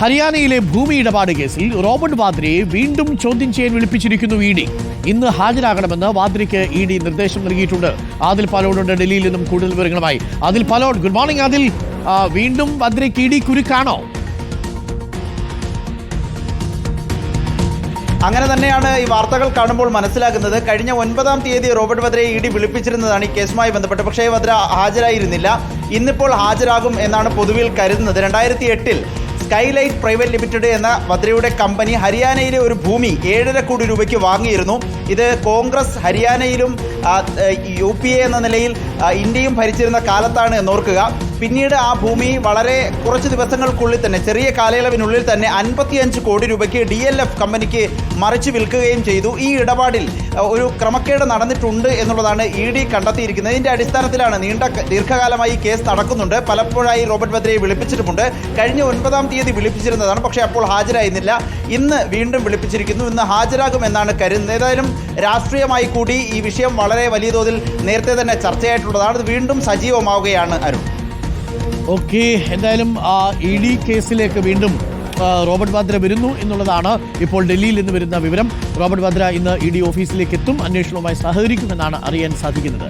ഹരിയാനയിലെ ഭൂമി ഇടപാട് കേസിൽ റോബർട്ട് വാദ്രയെ വീണ്ടും ചോദ്യം ചെയ്യാൻ വിളിപ്പിച്ചിരിക്കുന്നു ഇ ഡി. ഇന്ന് ഹാജരാകണമെന്ന് വാദ്രയ്ക്ക് ഇ ഡി നിർദ്ദേശം നൽകിയിട്ടുണ്ട്. ആദിൽ പാലോടുണ്ട് ഡൽഹിയിൽ നിന്നും കൂടുതൽ വിവരങ്ങളുമായി. Adil Palode good morning Adil. വീണ്ടും വാദ്രയ്ക്ക് ഇ ഡി കുരുക്കാണോ? അങ്ങനെ തന്നെയാണ് ഈ വാർത്തകൾ കാണുമ്പോൾ മനസ്സിലാക്കുന്നത് കഴിഞ്ഞ ഒൻപതാം തീയതി റോബർട്ട് വദ്രയെ ഇ ഡി വിളിപ്പിച്ചിരുന്നതാണ് ഈ കേസുമായി ബന്ധപ്പെട്ട്. പക്ഷേ വദ്ര ഹാജരായിരുന്നില്ല. ഇന്നിപ്പോൾ ഹാജരാകും എന്നാണ് പൊതുവിൽ കരുതുന്നത്. രണ്ടായിരത്തി എട്ടിൽ സ്കൈലൈറ്റ് പ്രൈവറ്റ് ലിമിറ്റഡ് എന്ന വദ്രയുടെ കമ്പനി ഹരിയാനയിലെ ഒരു ഭൂമി ഏഴര കോടി രൂപയ്ക്ക് വാങ്ങിയിരുന്നു. ഇത് കോൺഗ്രസ് ഹരിയാനയിലും യു പി എ എന്ന നിലയിൽ ഇന്ത്യയും ഭരിച്ചിരുന്ന കാലത്താണ് എന്നോർക്കുക പിന്നീട് ആ ഭൂമി വളരെ കുറച്ച് ദിവസങ്ങൾക്കുള്ളിൽ തന്നെ ചെറിയ കാലയളവിനുള്ളിൽ തന്നെ അൻപത്തിയഞ്ച് കോടി രൂപയ്ക്ക് ഡി എൽ എഫ് കമ്പനിക്ക് മറിച്ച് വിൽക്കുകയും ചെയ്തു. ഈ ഇടപാടിൽ ഒരു ക്രമക്കേട് നടന്നിട്ടുണ്ട് എന്നുള്ളതാണ് ഇ ഡി കണ്ടെത്തിയിരിക്കുന്നത്. ഇതിന്റെ അടിസ്ഥാനത്തിലാണ് നീണ്ട ദീർഘകാലമായി കേസ് നടക്കുന്നുണ്ട്. പലപ്പോഴായി റോബർട്ട് വദ്രയെ വിളിപ്പിച്ചിട്ടുമുണ്ട്. കഴിഞ്ഞ ഒൻപതാം തീയതി വിളിപ്പിച്ചിരുന്നതാണ് പക്ഷേ അപ്പോൾ ഹാജരായിരുന്നില്ല. ഇന്ന് വീണ്ടും വിളിപ്പിച്ചിരിക്കുന്നു. ഇന്ന് ഹാജരാകുമെന്നാണ് കരുതുന്നത്. ഏതായാലും രാഷ്ട്രീയമായി കൂടി ഈ വിഷയം വളരെ വലിയ തോതിൽ നേരത്തെ തന്നെ ചർച്ചയായിട്ടുള്ളതാണ്. വീണ്ടും സജീവമാവുകയാണ് അരുൺ. ഓക്കെ എന്തായാലും ഇ ഡി കേസിലേക്ക് വീണ്ടും റോബർട്ട് വാദ്ര വരുന്നു എന്നുള്ളതാണ് ഇപ്പോൾ ഡൽഹിയിൽ നിന്ന് വരുന്ന വിവരം. റോബർട്ട് വാദ്ര ഇന്ന് ഇ ഡി ഓഫീസിലേക്ക് എത്തും അന്വേഷണവുമായി സഹകരിക്കുമെന്നാണ് അറിയാൻ സാധിക്കുന്നത്.